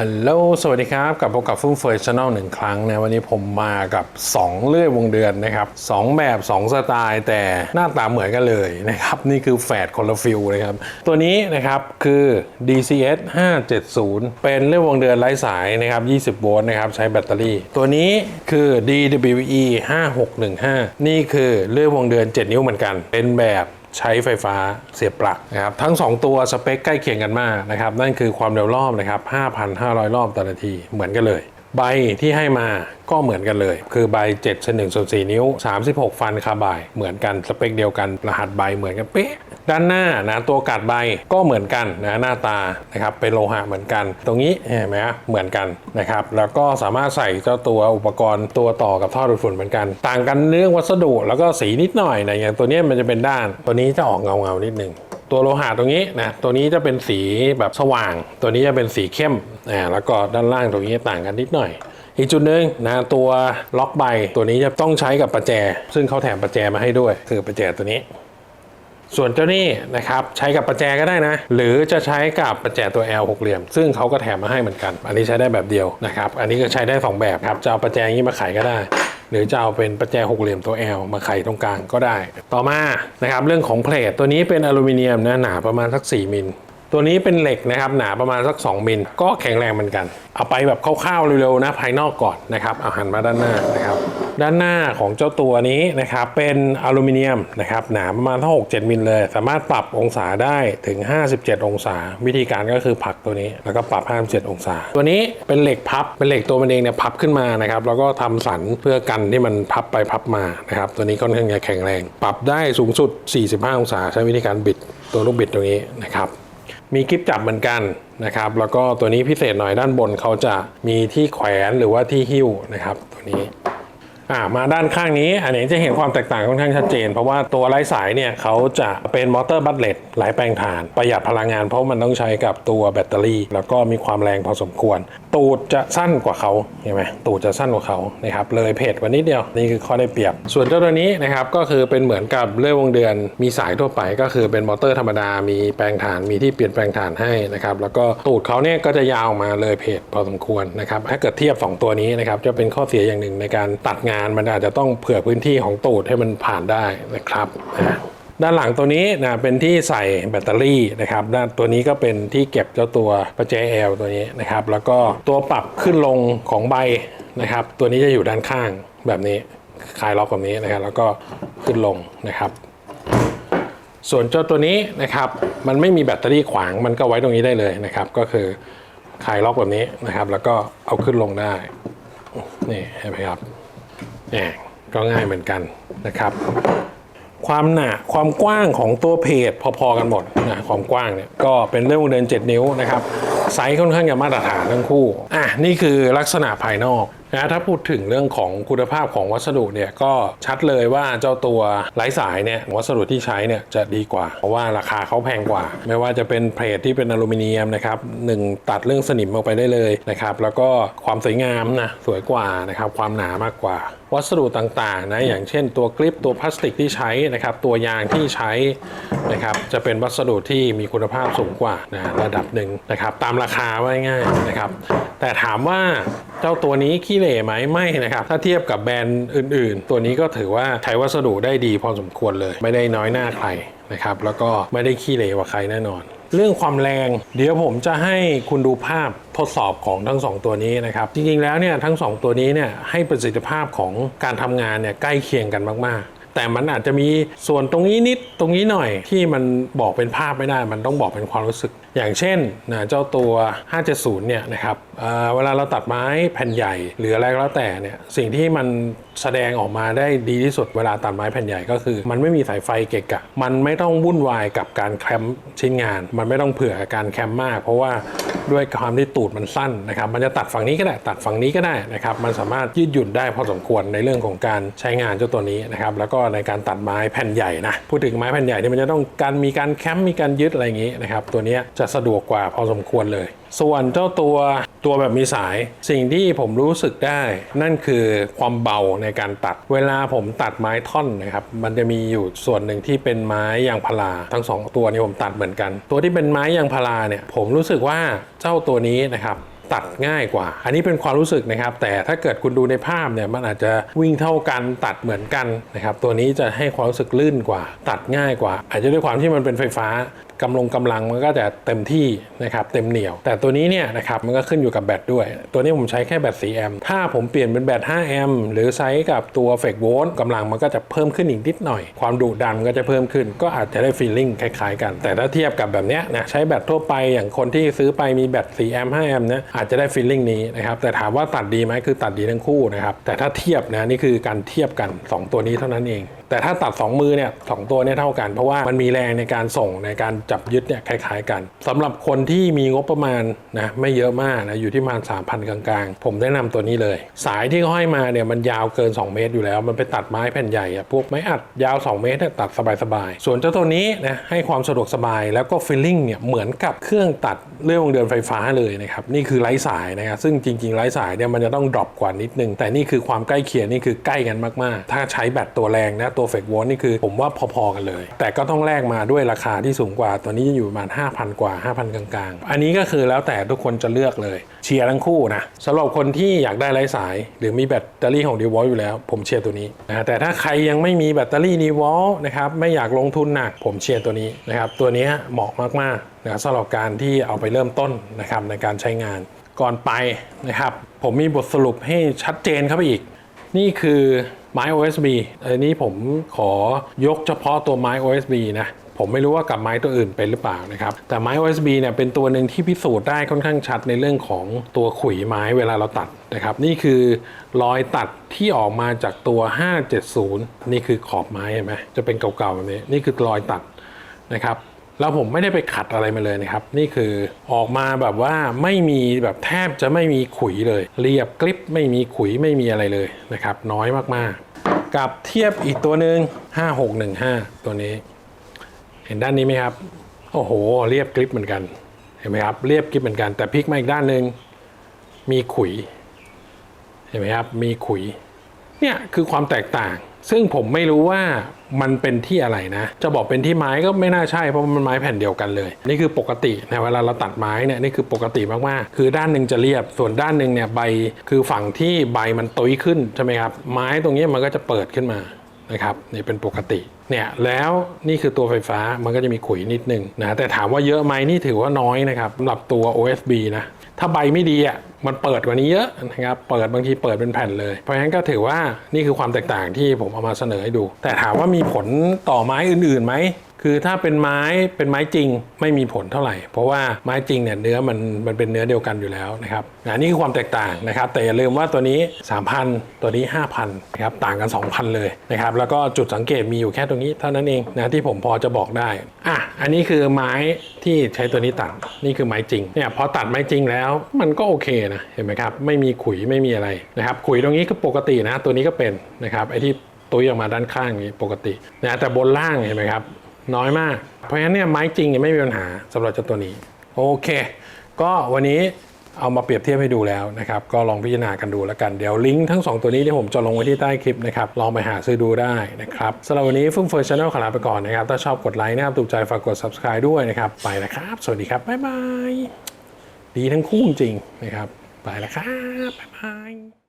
ฮัลโหล สวัสดีครับ กลับพบกับฟุ้งเฟยช n แนลหนึ่งครั้งนะ วันนี้ผมมากับ 2 เลื่อยวงเดือนนะครับ 2 แบบ 2 สไตล์แต่หน้าตาเหมือนกันเลยนะครับ นี่คือแฝดคนละฟิลนะครับ ตัวนี้นะครับคือ DCS 570 เป็นเลื่อยวงเดือนไร้สายนะครับ 20 โวลต์นะครับ ใช้แบตเตอรี่ ตัวนี้คือ DWE 5615 นี่คือเลื่อยวงเดือน 7 นิ้วเหมือนกัน เป็นแบบ ใช้ไฟฟ้าเสียบปลั๊กนะครับทั้ง 2 ตัวสเปคใกล้เคียงกันมากนะครับนั่นคือความเร็วรอบนะครับ5,500 รอบต่อนาทีเหมือนกันเลย ใบที่ให้มาก็เหมือนกันเลย คือใบ7ชน1ส่วน4นิ้ว 36 ฟันคาบาย เหมือนกันสเปคเดียวกันรหัสใบเหมือนกันเป๊ะด้านหน้านะตัวกัดใบก็เหมือนกันนะหน้าตานะครับเป็นโลหะเหมือนกัน ตรงนี้เห็นไหมฮะเหมือนกันนะครับแล้วก็สามารถใส่เจ้าตัวอุปกรณ์ตัวต่อกับท่อดูดฝุ่นเหมือนกัน ต่างกันเรื่องวัสดุแล้วก็สีนิดหน่อยนะอย่างตัวนี้มันจะเป็นด้าน ตัวนี้จะออกเงาเงานิดนึงตัวโลหะตรงนี้นะตัวนี้จะเป็นสีแบบสว่าง ตัวนี้จะเป็นสีเข้ม อ่าแล้วก็ด้านล่างตรงนี้ต่างกันนิดหน่อย อีกจุดหนึ่งนะตัวล็อกใบตัวนี้จะต้องใช้กับประแจ ซึ่งเขาแถมประแจมาให้ด้วย คือประแจตัวนี้ ส่วนเจ้านี่นะครับใช้กับประแจก็ได้นะ หรือจะใช้กับประแจตัว L หกเหลี่ยม ซึ่งเขาก็แถมมาให้เหมือนกัน อันนี้ใช้ได้แบบเดียวนะครับ อันนี้ก็ใช้ได้สองแบบครับจะเอาประแจนี้มาไขก็ได้หรือจะเอาเป็นประแจหกเหลี่ยมตัว L มาไขตรงกลางก็ได้ ต่อมานะครับเรื่องของเพลทตัวนี้เป็นอลูมิเนียมนะหนาประมาณสัก 4 มิล ตัวนี้เป็นเหล็กนะครับหนาประมาณสัก 2มิลก็แข็งแรงเหมือนกัน เอาไปแบบคร่าวๆเร็วๆนะภายนอกก่อนนะครับเอาหันมาด้านหน้านะครับด้านหน้าของเจ้าตัวนี้นะครับเป็นอลูมิเนียมนะครับหนาประมาณเท่า6-7มิลเลย สามารถปรับองศาได้ถึง 57 องศา วิธีการก็คือผลักตัวนี้แล้วก็ปรับ 57 องศา ตัวนี้เป็นเหล็กพับเป็นเหล็กตัวมันเองเนี่ยพับขึ้นมานะครับแล้วก็ทำสันเพื่อกันที่มันพับไปพับมานะครับตัวนี้ค่อนข้างจะแข็งแรง ปรับได้สูงสุด 45 องศา ใช้วิธีการบิดตัวลูกบิดตรงนี้นะครับ มีกิฟจับเหมือนกันนะครับ แล้วก็ตัวนี้พิเศษหน่อยด้านบนเขาจะมีที่แขวนหรือว่าที่หิ้วนะครับ ตัวนี้ อ่ามาด้านข้างนี้ อันนี้จะเห็นความแตกต่างค่อนข้างชัดเจน เพราะว่าตัวไร้สายเนี่ยเขาจะเป็นมอเตอร์บัตเลตหลายแปลงถ่าน ประหยัดพลังงานเพราะมันต้องใช้กับตัวแบตเตอรี่ แล้วก็มีความแรงพอสมควร ตูดจะสั้นกว่าเขาเห็นไหมตูดจะสั้นกว่าเขานะครับเลยเพจกว่านิดเดียวนี่คือข้อได้เปรียบ ส่วนเจ้าตัวนี้นะครับก็คือเป็นเหมือนกับเลื่อยวงเดือน มีสายทั่วไปก็คือเป็นมอเตอร์ธรรมดามีแปลงถ่านมีที่เปลี่ยนแปลงถ่านให้นะครับแล้วก็ตูดเขาเนี่ยก็จะยาวมาเลยเพจพอสมควรนะครับถ้าเกิดเทียบ 2 ตัวนี้นะครับจะเป็นข้อเสียอย่างหนึ่งในการตัดงานมันอาจจะต้องเผื่อพื้นที่ของตูดให้มันผ่านได้นะครับอะด้านหลังตัวนี้นะเป็นที่ใส่แบตเตอรี่นะครับด้านตัวนี้ก็เป็นที่เก็บเจ้าตัวประแจแอลตัวนี้นะครับ แล้วก็ตัวปรับขึ้นลงของใบนะครับ ตัวนี้จะอยู่ด้านข้างแบบนี้คลายล็อกแบบนี้นะครับ แล้วก็ขึ้นลงนะครับ ส่วนเจ้าตัวนี้นะครับ มันไม่มีแบตเตอรี่ขวางมันก็ไว้ตรงนี้ได้เลยนะครับ ก็คือคลายล็อกแบบนี้นะครับ แล้วก็เอาขึ้นลงได้นี่เห็นไหมครับ เนี่ยก็ง่ายเหมือนกันนะครับ ความหนาความกว้างของตัวเพจพอๆกันหมดนะความกว้างเนี่ยก็เป็นเรื่องวงเดิน 7 นิ้วนะครับไซส์ค่อนข้างจะมาตรฐานทั้งคู่อะนี่คือลักษณะภายนอก นะถ้าพูดถึงเรื่องของคุณภาพของวัสดุเนี่ยก็ชัดเลยว่าเจ้าตัวไร้สายเนี่ยวัสดุที่ใช้เนี่ยจะดีกว่า เพราะว่าราคาเขาแพงกว่า ไม่ว่าจะเป็นเพจที่เป็นอลูมิเนียมนะครับหนึ่งตัดเรื่องสนิมออกไปได้เลยนะครับแล้วก็ความสวยงามนะสวยกว่านะครับความหนามากกว่า วัสดุต่างๆนะอย่างเช่นตัวกริปตัวพลาสติกที่ใช้นะครับตัวยางที่ใช้นะครับจะเป็นวัสดุที่มีคุณภาพสูงกว่านะระดับหนึ่งนะครับตามราคาไว้ง่ายนะครับแต่ถามว่าเจ้าตัวนี้ขี้เหร่ไหมไม่นะครับ ถ้าเทียบกับแบรนด์อื่น ๆ ตัวนี้ก็ถือว่าใช้วัสดุได้ดีพอสมควรเลย ไม่ได้น้อยหน้าใครนะครับแล้วก็ไม่ได้ขี้เหร่กว่าใครแน่นอน เรื่องความแรง เดี๋ยวผมจะให้คุณดูภาพทดสอบของทั้ง 2 ตัวนี้นะครับ จริง ๆ แล้วเนี่ยทั้ง 2 ตัวนี้เนี่ยให้ประสิทธิภาพของการทำงานเนี่ยใกล้เคียงกันมาก ๆแต่มันอาจจะมีส่วนตรงนี้นิดตรงนี้หน่อยที่มันบอกเป็นภาพไม่ได้ มันต้องบอกเป็นความรู้สึก อย่างเช่นนะเจ้าตัว 570 เนี่ยนะครับเเวลาเราตัดไม้แผ่นใหญ่ หรืออะไรก็แล้วแต่เนี่ยสิ่งที่มันแสดงออกมาได้ดีที่สุดเวลาตัดไม้แผ่นใหญ่ก็คือ มันไม่มีสายไฟเกะกะ มันไม่ต้องวุ่นวายกับการแคมชิ้นงาน มันไม่ต้องเผื่อการแคมมาก เพราะว่า ด้วยความที่ตูดมันสั้นนะครับมันจะตัดฝั่งนี้ก็ได้ตัดฝั่งนี้ก็ได้นะครับมันสามารถยืดหยุ่นได้พอสมควรในเรื่องของการใช้งานเจ้าตัวนี้นะครับแล้วก็ในการตัดไม้แผ่นใหญ่นะพูดถึงไม้แผ่นใหญ่ที่มันจะต้องการมีการแคมป์มีการยึดอะไรอย่างนี้นะครับตัวนี้จะสะดวกกว่าพอสมควรเลย ส่วนเจ้าตัว ตัวแบบมีสาย สิ่งที่ผมรู้สึกได้นั่นคือความเบาในการตัด เวลาผมตัดไม้ท่อนนะครับ มันจะมีอยู่ส่วนหนึ่งที่เป็นไม้ยางพาราทั้งสองตัวนี้ผมตัดเหมือนกัน ตัวที่เป็นไม้ยางพาราเนี่ยผมรู้สึกว่าเจ้าตัวนี้นะครับตัดง่ายกว่า อันนี้เป็นความรู้สึกนะครับ แต่ถ้าเกิดคุณดูในภาพเนี่ยมันอาจจะวิ่งเท่ากันตัดเหมือนกันนะครับ ตัวนี้จะให้ความรู้สึกลื่นกว่า ตัดง่ายกว่า อาจจะด้วยความที่มันเป็นไฟฟ้า กำลงกำลังมันก็จะเต็มที่นะครับเต็มเหนียว แต่ตัวนี้เนี่ยนะครับมันก็ขึ้นอยู่กับแบตด้วย ตัวนี้ผมใช้แค่แบต4แอมป์ถ้าผมเปลี่ยนเป็นแบต5แอมป์หรือใช้กับตัวเฟกโวลต์กำลังมันก็จะเพิ่มขึ้นอีกนิดหน่อย ความดุดันก็จะเพิ่มขึ้น ก็อาจจะได้ฟีลลิ่งคล้ายๆกัน แต่ถ้าเทียบกับแบบเนี้ยนะใช้แบตทั่วไปอย่างคนที่ซื้อไปมีแบต4แอมป์5แอมป์เนี่ยอาจจะได้ฟีลลิ่งนี้นะครับแต่ถามว่าตัดดีไหมคือตัดดีทั้งคู่นะครับแต่ถ้าเทียบนะนี่คือการเทียบกันสองตัวนี้เท่านั้นเองแต่ถ้าตัด 2 มือเนี่ยสองตัวเนี่ยเท่ากัน เพราะว่ามันมีแรงในการส่งในการจับยึดเนี่ยคล้ายๆกันสำหรับคนที่มีงบประมาณนะไม่เยอะมากนะอยู่ที่ประมาณ3,000 กลางๆ ผมแนะนำตัวนี้เลย สายที่เขาให้มาเนี่ยมันยาวเกิน 2 เมตรอยู่แล้ว มันไปตัดไม้แผ่นใหญ่อะพวกไม้อัดยาว 2 เมตรเนี่ยตัดสบายๆส่วนเจ้าตัวนี้นะให้ความสะดวกสบายแล้วก็ฟีลลิ่งเนี่ยเหมือนกับเครื่องตัดเลื่อยวงเดือนไฟฟ้าเลยนะครับนี่คือไร้สายนะครับซึ่งจริงๆไร้สายเนี่ยมันจะต้องดรอปกว่านิดนึงแต่นี่คือความใกล้เคียงนี่คือใกล้กันมากๆ ถ้าใช้แบตตัวแรงนะตัวเฟกโวลต์นี่คือผมว่าพอๆกันเลย แต่ก็ต้องแลกมาด้วยราคาที่สูงกว่าตัวนี้จะอยู่ประมาณ 5,000 กว่า 5,000 กลางๆ อันนี้ก็คือแล้วแต่ทุกคนจะเลือกเลยเชียร์ทั้งคู่นะสำหรับคนที่อยากได้ไร้สาย หรือมีแบตเตอรี่ของดีวอลอยู่แล้ว ผมเชียร์ตัวนี้นะแต่ถ้าใครยังไม่มีแบตเตอรี่ดีวอลนะครับไม่อยากลงทุนหนักผมเชียร์ตัวนี้นะครับตัวนี้เหมาะมากๆนะครับสำหรับการที่เอาไปเริ่มต้นนะครับในการใช้งานก่อนไปนะครับ ผมมีบทสรุปให้ชัดเจนเข้าไปอีก นี่คือ ไม้ OSB อันนี้ผมขอยกเฉพาะตัวไม้ OSB นะผมไม่รู้ว่ากับไม้ตัวอื่นเป็นหรือเปล่านะครับ แต่ไม้ OSB เนี่ยเป็นตัวหนึ่งที่พิสูจน์ได้ค่อนข้างชัดในเรื่องของตัวขุยไม้เวลาเราตัดนะครับ นี่คือรอยตัดที่ออกมาจากตัว 570 นี่คือขอบไม้เห็นไหมจะเป็นเก่าๆแบบนี้นี่คือรอยตัดนะครับแล้วผมไม่ได้ไปขัดอะไรมาเลยนะครับ นี่คือออกมาแบบว่าไม่มีแบบแทบจะไม่มีขุยเลย เรียบกริบไม่มีขุยไม่มีอะไรเลยนะครับ น้อยมากๆ กับเทียบอีกตัวหนึ่ง5615 ตัวนี้ เห็นด้านนี้ไหมครับ โอ้โห เรียบกริบเหมือนกัน เห็นไหมครับ เรียบกริบเหมือนกัน แต่พลิกมาอีกด้านหนึ่งมีขุย เห็นไหมครับ มีขุย เนี่ยคือความแตกต่าง ซึ่งผมไม่รู้ว่ามันเป็นที่อะไรนะ จะบอกเป็นที่ไม้ก็ไม่น่าใช่เพราะมันไม้แผ่นเดียวกันเลย นี่คือปกตินะเวลาเราตัดไม้เนี่ยนี่คือปกติมากๆ คือด้านหนึ่งจะเรียบ ส่วนด้านหนึ่งเนี่ยใบคือฝั่งที่ใบมันตุยขึ้นใช่ไหมครับ ไม้ตรงนี้มันก็จะเปิดขึ้นมานะครับนี่เป็นปกติเนี่ยแล้วนี่คือตัวไฟฟ้ามันก็จะมีขุยนิดนึงนะแต่ถามว่าเยอะไหมนี่ถือว่าน้อยนะครับสำหรับตัว OSB นะ ถ้าใบไม่ดีอะมันเปิดกว่านี้เยอะนะครับเปิดบางทีเปิดเป็นแผ่นเลย เพราะฉะนั้นก็ถือว่านี่คือความแตกต่างที่ผมเอามาเสนอให้ดู แต่ถามว่ามีผลต่อไม้อื่นๆไหม คือถ้าเป็นไม้เป็นไม้จริงไม่มีผลเท่าไหร่ เพราะว่าไม้จริงเนี่ยเนื้อมันมันเป็นเนื้อเดียวกันอยู่แล้วนะครับอันนี้คือความแตกต่างนะครับ แต่อย่าลืมว่าตัวนี้ 3,000 ตัวนี้ 5,000นะครับต่างกัน 2,000 เลยนะครับแล้วก็จุดสังเกตมีอยู่แค่ตรงนี้เท่านั้นเองนะที่ผมพอจะบอกได้อะอันนี้คือไม้ที่ใช้ตัวนี้ตัดนี่คือไม้จริงเนี่ยพอตัดไม้จริงแล้วมันก็โอเคนะเห็นไหมครับไม่มีขุยไม่มีอะไรนะครับขุยตรงนี้ก็ปกตินะตัวนี้ก็เป็นนะครับไอ้ที่ตุยออกมาด้านข้างนี้ปกตินะแต่บนล่างเห็นไหมครับ น้อยมาก เพราะฉะนั้นเนี่ยไม้จริงเนี่ยไม่มีปัญหาสำหรับเจ้าตัวนี้ โอเค ก็วันนี้เอามาเปรียบเทียบให้ดูแล้วนะครับ ก็ลองพิจารณากันดูแล้วกัน เดี๋ยวลิงก์ทั้ง 2 ตัวนี้ที่ผมจะลงไว้ที่ใต้คลิปนะครับ ลองไปหาซื้อดูได้นะครับสำหรับวันนี้ฟึ่งเฟิร์ชแนลขอลาไปก่อนนะครับ ถ้าชอบกดไลค์นะครับ ถูกใจฝากกด subscribe ด้วยนะครับ ไปแล้วครับ สวัสดีครับ บ๊ายบาย ดีทั้งคู่จริงนะครับ ไปแล้วครับ บ๊ายบาย